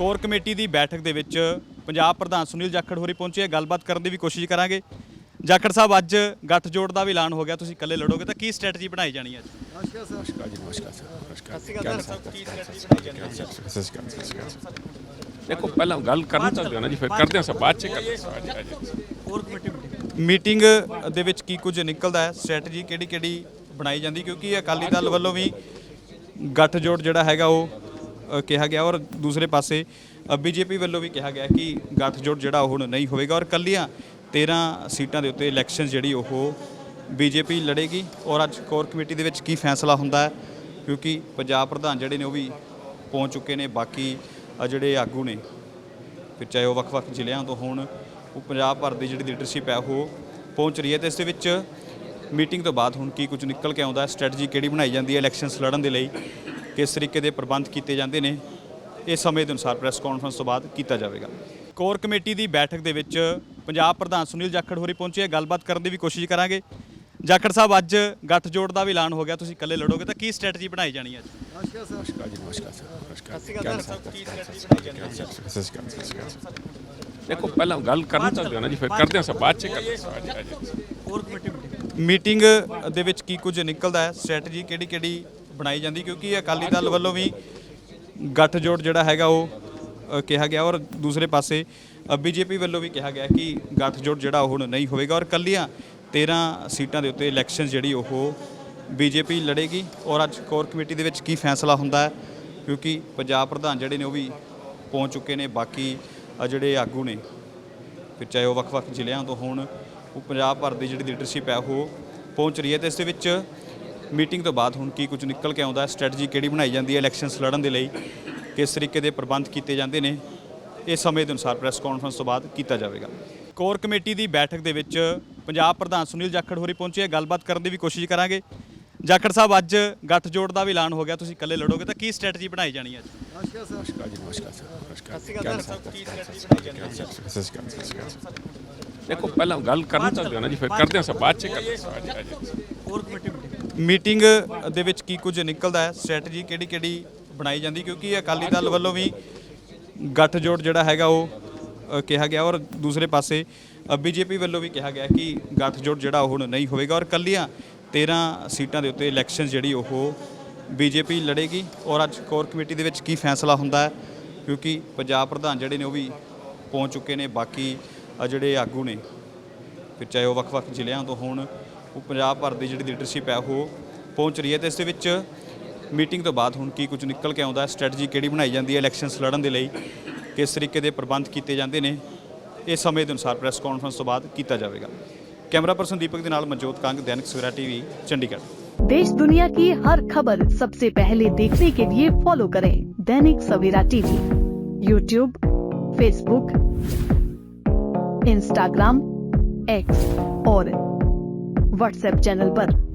Core committee ਦੀ ਬੈਠਕ ਦੇ ਵਿੱਚ ਪੰਜਾਬ ਪ੍ਰਧਾਨ ਸੁਨੀਲ ਜਾਖੜ ਹੋਰੀ ਪਹੁੰਚੇ ਗੱਲਬਾਤ ਕਰਨ ਦੀ ਵੀ ਕੋਸ਼ਿਸ਼ ਕਰਾਂਗੇ। ਜਾਖੜ ਸਾਹਿਬ ਅੱਜ ਗੱਠਜੋੜ ਦਾ ਵੀ ਐਲਾਨ ਹੋ ਗਿਆ ਤੁਸੀਂ ਇਕੱਲੇ ਲੜੋਗੇ ਤਾਂ ਕੀ ਸਟ੍ਰੈਟਜੀ ਬਣਾਈ ਜਾਣੀ ਹੈ ਅੱਜ? ਨਮਸਕਾਰ ਸਰ ਜੀ ਨਮਸਕਾਰ ਸਰ ਨਮਸਕਾਰ ਸ਼੍ਰੀ ਦੇਖੋ ਪਹਿਲਾਂ ਗੱਲ ਕਰਨ ਤਾਂ ਦਿਓ ਨਾ ਜੀ ਫਿਰ ਕਰਦੇ ਹਾਂ ਸਭ ਬਾਅਦ ਚ ਕਰਦੇ ਹਾਂ। ਹਾਂਜੀ, ਹਾਂਜੀ। ਕੋਰ ਕਮੇਟੀ ਮੀਟਿੰਗ ਦੇ ਵਿੱਚ ਕੀ ਕੁਝ ਨਿਕਲਦਾ ਹੈ? ਸਟ੍ਰੈਟਜੀ ਕਿਹੜੀ ਕਿਹੜੀ ਬਣਾਈ ਜਾਂਦੀ? ਕਿਉਂਕਿ ਅਕਾਲੀ ਦਲ ਵੱਲੋਂ ਵੀ ਗੱਠਜੋੜ ਜਿਹੜਾ ਹੈਗਾ ਉਹ ਅ, ਕਿਹਾ ਗਿਆ ਔਰ ਦੂਸਰੇ ਪਾਸੇ ਬੀਜੇਪੀ ਵੱਲੋਂ ਵੀ ਕਿਹਾ ਗਿਆ ਕਿ ਗੱਠਜੋੜ ਜਿਹੜਾ ਉਹ ਹੁਣ ਨਹੀਂ ਹੋਵੇਗਾ ਔਰ ਕੱਲੀਆਂ 13 ਸੀਟਾਂ ਦੇ ਉੱਤੇ ਇਲੈਕਸ਼ਨ ਜਿਹੜੀ ਉਹ ਬੀਜੇਪੀ ਲੜੇਗੀ ਔਰ ਅੱਜ ਕੋਰ ਕਮੇਟੀ ਦੇ ਵਿੱਚ ਕੀ ਫੈਸਲਾ ਹੁੰਦਾ ਹੈ? ਕਿਉਂਕਿ ਪੰਜਾਬ ਪ੍ਰਧਾਨ ਜਿਹੜੇ ਨੇ ਉਹ ਵੀ ਪਹੁੰਚ ਚੁੱਕੇ ਨੇ ਬਾਕੀ ਅ, ਜਿਹੜੇ ਆਗੂ ਨੇ ਫਿਰ ਚਾਹੇ ਉਹ ਵੱਖ-ਵੱਖ ਜ਼ਿਲ੍ਹਿਆਂ ਤੋਂ ਹੋਣ ਉਹ ਪੰਜਾਬ ਭਰ ਦੀ ਜਿਹੜੀ ਲੀਡਰਸ਼ਿਪ ਹੈ ਉਹ ਪਹੁੰਚ ਰਹੀ ਹੈ ਤੇ ਇਸ ਦੇ ਵਿੱਚ ਮੀਟਿੰਗ ਤੋਂ ਬਾਅਦ ਹੁਣ ਕੀ ਕੁਝ ਨਿਕਲ ਕੇ ਆਉਂਦਾ ਹੈ ਸਟ੍ਰੈਟਜੀ ਕਿਹੜੀ ਬਣਾਈ ਜਾਂਦੀ ਹੈ ਇਲੈਕਸ਼ਨਸ ਲੜਨ ਦੇ ਲਈ? ਕਿਸ ਤਰੀਕੇ ਦੇ ਪ੍ਰਬੰਧ ਕੀਤੇ ਜਾਂਦੇ ਨੇ ਇਹ ਸਮੇਂ ਦੇ ਅਨੁਸਾਰ ਪ੍ਰੈਸ ਕਾਨਫਰੰਸ ਤੋਂ ਬਾਅਦ ਕੀਤਾ ਜਾਵੇਗਾ। ਕੋਰ ਕਮੇਟੀ ਦੀ ਬੈਠਕ ਦੇ ਵਿੱਚ ਪੰਜਾਬ ਪ੍ਰਧਾਨ ਸੁਨੀਲ ਜਾਖੜ ਹੋਰੀ ਪਹੁੰਚੇ ਗੱਲਬਾਤ ਕਰਨ ਦੀ ਵੀ ਕੋਸ਼ਿਸ਼ ਕਰਾਂਗੇ। ਜਾਖੜ ਸਾਹਿਬ ਅੱਜ ਗੱਠਜੋੜ ਦਾ ਵੀ ਐਲਾਨ ਹੋ ਗਿਆ ਤੁਸੀਂ ਇਕੱਲੇ ਲੜੋਗੇ ਤਾਂ ਕੀ ਸਟ੍ਰੈਟਜੀ ਬਣਾਈ ਜਾਣੀ ਹੈ ਅੱਜ? ਨਮਸਕਾਰ ਸਰ ਨਮਸਕਾਰ ਜੀ ਨਮਸਕਾਰ ਸਰ ਨਮਸਕਾਰ ਹੈ ਦੇਖੋ ਪਹਿਲਾਂ ਗੱਲ ਕਰਨ ਤਾਂ ਦਿਓ ਨਾ ਜੀ ਫਿਰ ਕਰਦੇ ਹਾਂ ਸਭ ਬਾਅਦ ਚ ਕਰਦੇ ਹਾਂ। ਕੋਰ ਕਮੇਟੀ ਮੀਟਿੰਗ ਦੇ ਵਿੱਚ ਕੀ ਕੁਝ ਨਿਕਲਦਾ ਹੈ? ਸਟ੍ਰੈਟਜੀ ਕਿਹੜੀ ਕਿਹੜੀ ਬਣਾਈ ਜਾਂਦੀ ਕਿਉਂਕਿ ਅਕਾਲੀ ਦਲ ਵੱਲੋਂ ਵੀ ਗੱਠਜੋੜ ਜਿਹੜਾ ਹੈਗਾ ਉਹ ਅ, ਕਿਹਾ ਗਿਆ ਔਰ ਦੂਸਰੇ ਪਾਸੇ ਬੀਜੇਪੀ ਵੱਲੋਂ ਵੀ ਕਿਹਾ ਗਿਆ ਕਿ ਗੱਠਜੋੜ ਜਿਹੜਾ ਉਹ ਹੁਣ ਨਹੀਂ ਹੋਵੇਗਾ ਔਰ ਕੱਲੀਆਂ 13 ਸੀਟਾਂ ਦੇ ਉੱਤੇ ਇਲੈਕਸ਼ਨ ਜਿਹੜੀ ਉਹ ਬੀਜੇਪੀ ਲੜੇਗੀ ਔਰ ਅੱਜ ਕੋਰ ਕਮੇਟੀ ਦੇ ਵਿੱਚ ਕੀ ਫੈਸਲਾ ਹੁੰਦਾ ਹੈ? ਕਿਉਂਕਿ ਪੰਜਾਬ ਪ੍ਰਧਾਨ ਜਿਹੜੇ ਨੇ ਉਹ ਵੀ ਪਹੁੰਚ ਚੁੱਕੇ ਨੇ ਬਾਕੀ ਅ, ਜਿਹੜੇ ਆਗੂ ਨੇ ਫਿਰ ਚਾਹੇ ਉਹ ਵੱਖ-ਵੱਖ ਜ਼ਿਲ੍ਹਿਆਂ ਤੋਂ ਹੋਣ ਉਹ ਪੰਜਾਬ ਭਰ ਦੀ ਜਿਹੜੀ ਲੀਡਰਸ਼ਿਪ ਹੈ ਉਹ ਪਹੁੰਚ ਰਹੀ ਹੈ ਤੇ ਇਸ ਦੇ ਵਿੱਚ ਮੀਟਿੰਗ ਤੋਂ ਬਾਅਦ ਹੁਣ ਕੀ ਕੁਝ ਨਿਕਲ ਕੇ ਆਉਂਦਾ, ਸਟ੍ਰੈਟਜੀ ਕਿਹੜੀ ਬਣਾਈ ਜਾਂਦੀ ਹੈ ਇਲੈਕਸ਼ਨਸ ਲੜਨ ਦੇ ਲਈ, ਕਿਸ ਤਰੀਕੇ ਦੇ ਪ੍ਰਬੰਧ ਕੀਤੇ ਜਾਂਦੇ ਨੇ, ਇਹ ਸਮੇਂ ਦੇ ਅਨੁਸਾਰ ਪ੍ਰੈਸ ਕਾਨਫਰੰਸ ਤੋਂ ਬਾਅਦ ਕੀਤਾ ਜਾਵੇਗਾ। ਕੋਰ ਕਮੇਟੀ ਦੀ ਬੈਠਕ ਦੇ ਵਿੱਚ ਪੰਜਾਬ ਪ੍ਰਧਾਨ ਸੁਨੀਲ ਜਾਖੜ ਹੋਰੀ ਪਹੁੰਚੇ ਗੱਲਬਾਤ ਕਰਨ ਦੀ ਵੀ ਕੋਸ਼ਿਸ਼ ਕਰਾਂਗੇ। ਜਾਖੜ ਸਾਹਿਬ, ਅੱਜ ਗੱਠਜੋੜ ਦਾ ਵੀ ਐਲਾਨ ਹੋ ਗਿਆ, ਤੁਸੀਂ ਇਕੱਲੇ ਲੜੋਗੇ ਤਾਂ ਕੀ ਸਟ੍ਰੈਟਜੀ ਬਣਾਈ ਜਾਣੀ ਹੈ ਅੱਜ? ਨਮਸਕਾਰ ਸਰ ਨਮਸਕਾਰ ਜੀ ਨਮਸਕਾਰ ਸਰ ਨਮਸਕਾਰ ਦੇਖੋ, ਪਹਿਲਾਂ ਗੱਲ ਕਰਨ ਤਾਂ ਦਿਓ ਨਾ ਜੀ, ਫਿਰ ਕਰਦੇ ਹਾਂ ਸਭ, ਬਾਅਦ ਚ ਕਰਦੇ ਹਾਂ। ਕੋਰ ਕਮੇਟੀ ਮੀਟਿੰਗ ਦੇ ਵਿੱਚ ਕੀ ਕੁਝ ਨਿਕਲਦਾ ਹੈ? ਸਟ੍ਰੈਟਜੀ ਕਿਹੜੀ ਕਿਹੜੀ ਬਣਾਈ ਜਾਂਦੀ? ਕਿਉਂਕਿ ਅਕਾਲੀ ਦਲ ਵੱਲੋਂ ਵੀ ਗੱਠਜੋੜ ਜਿਹੜਾ ਹੈਗਾ ਉਹ ਅ, ਕਿਹਾ ਗਿਆ ਔਰ ਦੂਸਰੇ ਪਾਸੇ ਬੀਜੇਪੀ ਵੱਲੋਂ ਵੀ ਕਿਹਾ ਗਿਆ ਕਿ ਗੱਠਜੋੜ ਜਿਹੜਾ ਉਹ ਹੁਣ ਨਹੀਂ ਹੋਵੇਗਾ ਔਰ ਕੱਲੀਆਂ 13 ਸੀਟਾਂ ਦੇ ਉੱਤੇ ਇਲੈਕਸ਼ਨ ਜਿਹੜੀ ਉਹ ਬੀਜੇਪੀ ਲੜੇਗੀ ਔਰ ਅੱਜ ਕੋਰ ਕਮੇਟੀ ਦੇ ਵਿੱਚ ਕੀ ਫੈਸਲਾ ਹੁੰਦਾ ਹੈ? ਕਿਉਂਕਿ ਪੰਜਾਬ ਪ੍ਰਧਾਨ ਜਿਹੜੇ ਨੇ ਉਹ ਵੀ ਪਹੁੰਚ ਚੁੱਕੇ ਨੇ ਬਾਕੀ ਅ, ਜਿਹੜੇ ਆਗੂ ਨੇ ਫਿਰ ਚਾਹੇ ਉਹ ਵੱਖ-ਵੱਖ ਜ਼ਿਲ੍ਹਿਆਂ ਤੋਂ ਹੋਣ ਉਹ ਪੰਜਾਬ ਭਰ ਦੀ ਜਿਹੜੀ ਲੀਡਰਸ਼ਿਪ ਹੈ ਉਹ ਪਹੁੰਚ ਰਹੀ ਹੈ ਤੇ ਇਸ ਦੇ ਵਿੱਚ ਮੀਟਿੰਗ ਤੋਂ ਬਾਅਦ ਹੁਣ ਕੀ ਕੁਝ ਨਿਕਲ ਕੇ ਆਉਂਦਾ ਹੈ ਸਟ੍ਰੈਟਜੀ ਕਿਹੜੀ ਬਣਾਈ ਜਾਂਦੀ ਹੈ ਇਲੈਕਸ਼ਨਸ ਲੜਨ ਦੇ ਲਈ ਕਿਸ ਤਰੀਕੇ ਦੇ ਪ੍ਰਬੰਧ ਕੀਤੇ ਜਾਂਦੇ ਨੇ ਇਹ ਸਮੇਂ ਦੇ ਅਨੁਸਾਰ ਪ੍ਰੈਸ ਕਾਨਫਰੰਸ ਤੋਂ ਬਾਅਦ ਕੀਤਾ ਜਾਵੇਗਾ ਕੈਮਰਾ ਪਰਸਨ ਦੀਪਕ ਦੇ ਨਾਲ ਮਨਜੋਤ ਕੰਗ ਦੈਨਿਕ ਸਵੇਰਾ ਟੀਵੀ ਚੰਡੀਗੜ੍ਹ देश दुनिया की हर खबर सबसे पहले देखने के लिए फॉलो करें Dainik Savera TV YouTube Facebook Instagram X और व्हाट्सएप चैनल पर।